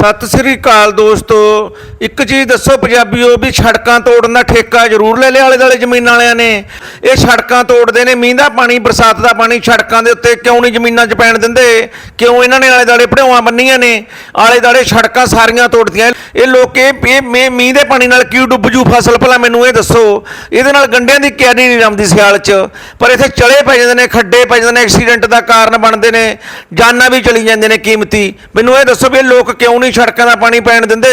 ਸਤਿ ਸ੍ਰੀ ਅਕਾਲ ਦੋਸਤੋ। ਇੱਕ ਚੀਜ਼ ਦੱਸੋ ਪੰਜਾਬੀਓ ਵੀ ਸੜਕਾਂ ਤੋੜਨ ਦਾ ਠੇਕਾ ਜ਼ਰੂਰ ਲੈ ਲਿਆ ਆਲੇ ਦੁਆਲੇ ਜ਼ਮੀਨਾਂ ਵਾਲਿਆਂ ਨੇ। ਇਹ ਸੜਕਾਂ ਤੋੜਦੇ ਨੇ, ਮੀਂਹ ਦਾ ਪਾਣੀ, ਬਰਸਾਤ ਦਾ ਪਾਣੀ ਸੜਕਾਂ ਦੇ ਉੱਤੇ ਕਿਉਂ ਨਹੀਂ ਜ਼ਮੀਨਾਂ 'ਚ ਪੈਣ ਦਿੰਦੇ? ਕਿਉਂ ਇਹਨਾਂ ਨੇ ਆਲੇ ਦੁਆਲੇ ਭੜਿਆਵਾਂ ਬੰਨੀਆਂ ਨੇ? ਆਲੇ ਦੁਆਲੇ ਸੜਕਾਂ ਸਾਰੀਆਂ ਤੋੜਦੀਆਂ ਇਹ ਲੋਕ ਇਹ ਇਹ ਮੀਂਹ ਮੀਂਹ ਦੇ ਪਾਣੀ ਨਾਲ ਕਿਉਂ ਡੁੱਬ ਜੂ ਫਸਲ? ਭਲਾ ਮੈਨੂੰ ਇਹ ਦੱਸੋ। ਇਹਦੇ ਨਾਲ ਗੰਡਿਆਂ ਦੀ ਕਿਆਰੀ ਨਹੀਂ ਜੰਮਦੀ ਸਿਆਲ 'ਚ? ਪਰ ਇੱਥੇ ਚਲੇ ਪੈ ਜਾਂਦੇ ਨੇ, ਖੱਡੇ ਪੈ ਜਾਂਦੇ ਨੇ, ਐਕਸੀਡੈਂਟ ਦਾ ਕਾਰਨ ਬਣਦੇ ਨੇ। ਜਾਨਾਂ ਵੀ ਚਲੀ ਜਾਂਦੇ ਨੇ ਕੀਮਤੀ। ਮੈਨੂੰ ਇਹ ਦੱਸੋ ਵੀ ਇਹ ਲੋਕ ਕਿਉਂ ਨਹੀਂ ਸੜਕਾਂ ਦਾ ਪਾਣੀ ਪੈਣ ਦਿੰਦੇ,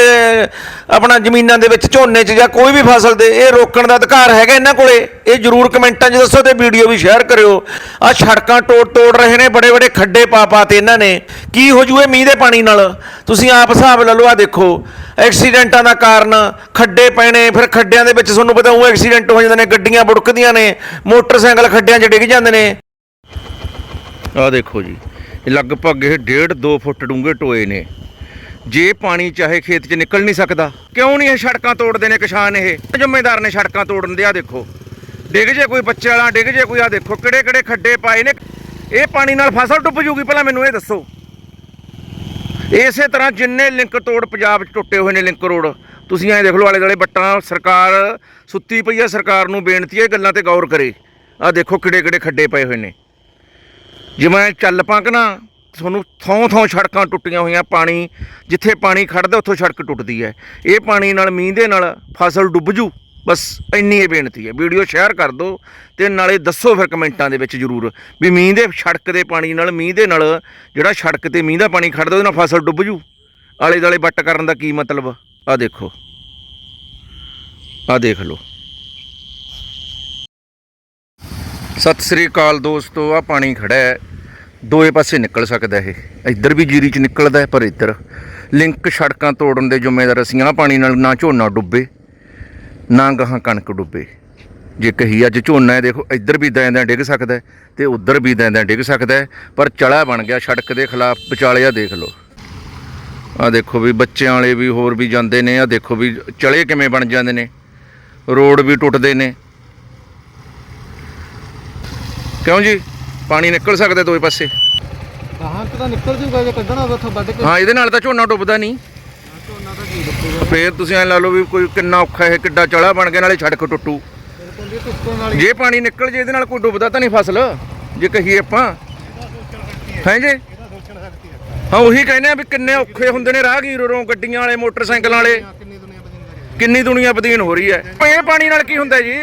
ਆਪਣਾ ਜ਼ਮੀਨਾਂ ਦੇ ਵਿੱਚ ਝੋਨੇ 'ਚ ਜਾਂ ਕੋਈ ਵੀ ਫਸਲ ਦੇ, ਇਹ ਰੋਕਣ ਦਾ ਅਧਿਕਾਰ ਹੈਗਾ ਇਹਨਾਂ ਕੋਲੇ। ਇਹ ਜਰੂਰ ਕਮੈਂਟਾਂ 'ਚ ਦੱਸੋ ਤੇ ਵੀਡੀਓ ਵੀ ਸ਼ੇਅਰ ਕਰਿਓ। ਆ ਸੜਕਾਂ ਤੋੜ ਤੋੜ ਰਹੇ ਨੇ ਬੜੇ ਬੜੇ ਖੱਡੇ ਪਾ ਪਾ ਤੇ ਇਹਨਾਂ ਨੇ। ਕੀ ਹੋ ਜੂਏ ਮੀਂਹ ਦੇ ਪਾਣੀ ਨਾਲ? ਤੁਸੀਂ ਆਪ ਹਿਸਾਬ ਲਾ ਲਓ ਆ ਦੇਖੋ। ਐਕਸੀਡੈਂਟਾਂ ਦਾ ਕਾਰਨ, ਖੱਡੇ ਪੈਣੇ, ਫਿਰ ਖੱਡਿਆਂ ਦੇ ਵਿੱਚ ਤੁਹਾਨੂੰ ਪਤਾ ਉਹ ਐਕਸੀਡੈਂਟ ਹੋ ਜਾਂਦੇ ਨੇ, ਗੱਡੀਆਂ ਬੁੜਕਦੀਆਂ ਨੇ, ਮੋਟਰਸਾਈਕਲ ਖੱਡਿਆਂ 'ਚ ਡਿੱਗ ਜਾਂਦੇ ਨੇ। ਆ ਦੇਖੋ ਜੀ ਲਗਭਗ ਇਹ 1.5 2 ਫੁੱਟ ਡੂੰਘੇ ਟੋਏ ਨੇ। ਜੇ ਪਾਣੀ ਚਾਹੇ ਖੇਤ 'ਚ ਨਿਕਲ ਨਹੀਂ ਸਕਦਾ, ਕਿਉਂ ਨਹੀਂ ਇਹ ਸੜਕਾਂ ਤੋੜਦੇ ਨੇ ਕਿਸਾਨ ਇਹ? ਜ਼ਿੰਮੇਦਾਰ ਨੇ ਸੜਕਾਂ ਤੋੜਨ ਦੇ ਆ ਦੇਖੋ। ਡਿੱਗ ਜੇ ਕੋਈ ਬੱਚੇ ਵਾਲਾ, ਡਿੱਗ ਜੇ ਕੋਈ ਆ ਦੇਖੋ ਕਿਹੜੇ ਕਿਹੜੇ ਖੱਡੇ ਪਾਏ ਨੇ। ਇਹ ਪਾਣੀ ਨਾਲ ਫਸਲ ਡੁੱਬ ਜੂਗੀ, ਪਹਿਲਾਂ ਮੈਨੂੰ ਇਹ ਦੱਸੋ। ਇਸੇ ਤਰ੍ਹਾਂ ਜਿੰਨੇ ਲਿੰਕ ਤੋੜ ਪੰਜਾਬ 'ਚ ਟੁੱਟੇ ਹੋਏ ਨੇ, ਲਿੰਕ ਰੋਡ, ਤੁਸੀਂ ਐਂ ਦੇਖ ਲਓ ਆਲੇ ਦੁਆਲੇ ਬੱਟਾਂ, ਸਰਕਾਰ ਸੁੱਤੀ ਪਈ ਹੈ ਸਰਕਾਰ ਨੂੰ ਬੇਨਤੀ ਹੈ, ਇਹ ਗੱਲਾਂ ਤੇ ਗੌਰ ਕਰੇ। ਆ ਦੇਖੋ ਕਿਹੜੇ ਕਿਹੜੇ ਖੱਡੇ ਪਏ ਹੋਏ ਨੇ। ਜਿਵੇਂ ਚੱਲ ਪੰਕ ਨਾ ਤੁਹਾਨੂੰ ਥੋਂ ਥਾਂ ਸੜਕਾਂ ਟੁੱਟੀਆਂ ਹੋਈਆਂ ਪਾਣੀ, ਜਿੱਥੇ ਪਾਣੀ ਖੜਦਾ ਉੱਥੋਂ ਸੜਕ ਟੁੱਟਦੀ ਹੈ। ਇਹ ਪਾਣੀ ਨਾਲ ਮੀਂਹ ਦੇ ਨਾਲ ਫਸਲ ਡੁੱਬ ਜੂ, ਬਸ ਇੰਨੀ ਇਹ ਬੇਨਤੀ ਹੈ। ਵੀਡੀਓ ਸ਼ੇਅਰ ਕਰ ਦਿਓ ਤੇ ਨਾਲੇ ਦੱਸੋ ਫਿਰ ਕਮੈਂਟਾਂ ਦੇ ਵਿੱਚ ਜਰੂਰ ਵੀ ਮੀਂਹ ਦੇ ਸੜਕ ਦੇ ਪਾਣੀ ਨਾਲ, ਮੀਂਹ ਦੇ ਨਾਲ ਜਿਹੜਾ ਸੜਕ ਤੇ ਮੀਂਹ ਦਾ ਪਾਣੀ ਖੜਦਾ ਉਹਦੇ ਨਾਲ ਫਸਲ ਡੁੱਬ ਜੂ। ਆਲੇ ਦਾਲੇ ਵੱਟ ਕਰਨ ਦਾ ਕੀ ਮਤਲਬ? ਆ ਦੇਖੋ। ਆ ਦੇਖ ਲਓ। ਸਤਿ ਸ੍ਰੀ ਅਕਾਲ ਦੋਸਤੋ ਆ ਪਾਣੀ ਖੜਾ ਹੈ। ਦੋਏ ਪਾਸੇ ਨਿਕਲ ਸਕਦਾ ਇਹ। ਇੱਧਰ ਵੀ ਜੀਰੀ ਚ ਨਿਕਲਦਾ ਹੈ, ਪਰ ਇੱਧਰ। ਲਿੰਕ ਸੜਕਾਂ ਤੋੜਨ ਦੇ ਜ਼ਿੰਮੇਦਾਰ ਅਸੀਂ ਆ ਪਾਣੀ ਨਾਲ ਨਾ ਝੋਨਾ ਡੁੱਬੇ, ਨਾ ਗਾਹਾਂ ਕਣਕ ਡੁੱਬੇ। ਜੇ ਕਹੀ ਅੱਜ ਝੋਨਾ ਹੈ, ਦੇਖੋ, ਇੱਧਰ ਵੀ ਦੈਂਦਿਆਂ ਡਿੱਗ ਸਕਦਾ ਹੈ ਤੇ ਉੱਧਰ ਵੀ ਦੈਂਦਿਆਂ ਡਿੱਗ ਸਕਦਾ ਪਰ ਚੜਾ ਬਣ ਗਿਆ ਸੜਕ ਦੇ ਖਿਲਾਫ ਵਿਚਾਲਿਆ, ਦੇਖ ਲਓ। ਆ ਦੇਖੋ ਵੀ ਬੱਚਿਆਂ ਵਾਲੇ ਵੀ ਹੋਰ ਵੀ ਜਾਂਦੇ ਨੇ ਆ ਦੇਖੋ ਵੀ ਚਲੇ ਕਿਵੇਂ ਬਣ ਜਾਂਦੇ ਨੇ। ਰੋਡ ਵੀ ਟੁੱਟਦੇ ਨੇ। ਕਿਉਂ ਜੀ? ਪਾਣੀ ਨਿਕਲ ਸਕਦਾ ਦੋਏ ਪਾਸੇ। ਕਿ ਤਾਂ ਨਿਕਲ ਜੂਗਾ ਜੇ ਕੱਢਣਾ ਹੋਵੇ ਉੱਥੋਂ ਵੱਢ ਕੇ। ਹਾਂ ਇਹਦੇ ਨਾਲ ਤਾਂ ਝੋਨਾ ਡੁੱਬਦਾ ਨਹੀਂ। ਝੋਨਾ ਤਾਂ ਕੀ ਡੁੱਬੂਗਾ। ਫੇਰ ਤੁਸੀਂ ਐ ਲਾ ਲਓ ਵੀ ਕੋਈ ਕਿੰਨਾ ਔਖਾ ਇਹ ਕਿੱਡਾ ਚੜਾ ਬਣ ਗਿਆ ਨਾਲੇ ਸੜਕ ਟੁੱਟੂ। ਬਿਲਕੁਲ ਜੀ ਹੀ ਪਾਣੀ ਨਿਕਲ ਜੇ ਇਹਦੇ ਨਾਲ ਕੋਈ ਡੁੱਬਦਾ ਤਾਂ ਨਹੀਂ ਫਸਲ ਜੇ ਕਹੀਏ ਆਪਾਂ। ਹੈ ਜੀ? ਹਾਂ ਉਹੀ ਕਹਿੰਦੇ ਆ ਵੀ ਕਿੰਨੇ ਔਖੇ ਹੁੰਦੇ ਨੇ ਰਾਹਗੀਰ ਗੱਡੀਆਂ ਵਾਲੇ ਮੋਟਰਸਾਈਕਲਾਂ ਵਾਲੇ। ਕਿੰਨੀ ਦੁਨੀਆ ਬਦੀਨ ਹੋ ਰਹੀ ਹੈ। ਇਹ ਪਾਣੀ ਨਾਲ ਕੀ ਹੁੰਦਾ ਜੀ?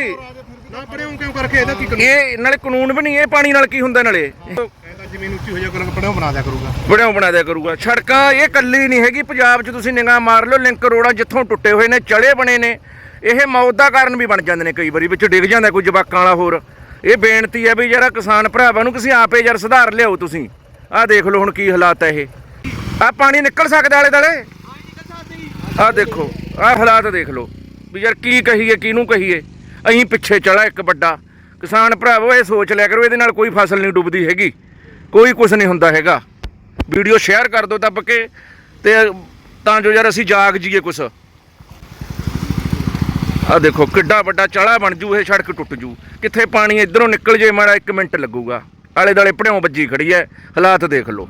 ਨਾ ਪੜਿਓ ਕਿਉਂ ਕਰਕੇ ਇਹਦਾ ਕੀ ਇਹ ਨਾਲੇ ਕਾਨੂੰਨ ਵੀ ਨਹੀਂ ਇਹ ਪਾਣੀ ਨਾਲ ਕੀ ਹੁੰਦਾ ਨਾਲੇ? ਕਹਿੰਦਾ ਜ਼ਮੀਨ ਉੱਚੀ ਹੋ ਜਾ ਕਰੂਗਾ ਪੜਿਓ ਬਣਾ ਦਿਆ ਕਰੂਗਾ। ਬੜਿਓ ਬਣਾ ਦਿਆ ਕਰੂਗਾ। ਸੜਕਾਂ ਇਹ ਕੱਲੀ ਨਹੀਂ ਹੈਗੀ ਪੰਜਾਬ 'ਚ ਤੁਸੀਂ ਨਿਗਾਹ ਮਾਰ ਲਓ ਲਿੰਕ ਰੋਡਾਂ ਜਿੱਥੋਂ ਟੁੱਟੇ ਹੋਏ ਨੇ ਚਲੇ ਬਣੇ ਨੇ ਇਹ ਮੌਤ ਦਾ ਕਾਰਨ ਵੀ ਬਣ ਜਾਂਦੇ ਨੇ ਕਈ ਵਾਰੀ ਵਿੱਚ ਡਿੱਗ ਜਾਂਦਾ ਕੋਈ ਜਵਾਕਾਂ ਵਾਲਾ ਹੋਰ। ਇਹ ਬੇਨਤੀ ਹੈ ਵੀ ਜਿਹੜਾ ਕਿਸਾਨ ਭਰਾਵਾਂ ਨੂੰ ਤੁਸੀਂ ਆਪੇ ਯਾਰ ਸੁਧਾਰ ਲਿਆਓ ਤੁਸੀਂ। ਆਹ ਦੇਖ ਲਓ ਹੁਣ ਕੀ ਹਾਲਾਤ ਹੈ ਇਹ। ਆਹ ਪਾਣੀ ਨਿਕਲ ਸਕਦਾ ਆਲੇ ਦਾਲੇ ਆਹ ਦੇਖੋ ਆਹ ਹਾਲਾਤ ਦੇਖ ਲਓ। ਵੀ ਯਾਰ ਕੀ ਕਹੀਏ ਕਿਹਨੂੰ ਕਹੀਏ? ਅਸੀਂ ਪਿੱਛੇ ਚੜਾ ਇੱਕ ਵੱਡਾ। ਕਿਸਾਨ ਭਰਾਵੋ ਇਹ ਸੋਚ ਲਿਆ ਕਰੋ, ਇਹਦੇ ਨਾਲ ਕੋਈ ਫਸਲ ਨਹੀਂ ਡੁੱਬਦੀ ਹੈਗੀ। ਕੋਈ ਕੁਝ ਨਹੀਂ ਹੁੰਦਾ ਹੈਗਾ। ਵੀਡੀਓ ਸ਼ੇਅਰ ਕਰ ਦਿਓ ਦੱਬ ਕੇ ਤੇ ਤਾਂ ਜੋ ਯਾਰ ਅਸੀਂ ਜਾਗ ਜੀਏ ਕੁਛ। ਆ ਦੇਖੋ, ਕਿੱਡਾ ਵੱਡਾ ਚੜਾ ਬਣ ਜੂ, ਇਹ ਸੜਕ ਟੁੱਟ ਜੂ। ਕਿੱਥੇ ਪਾਣੀ ਇਧਰੋਂ ਨਿਕਲ ਜੇ, ਮਾੜਾ 1 ਮਿੰਟ ਲੱਗੂਗਾ। ਆਲੇ ਦਾਲੇ ਭੜਿਓ ਵੱਜੀ ਖੜੀ ਐ, ਹਾਲਾਤ ਦੇਖ ਲਓ।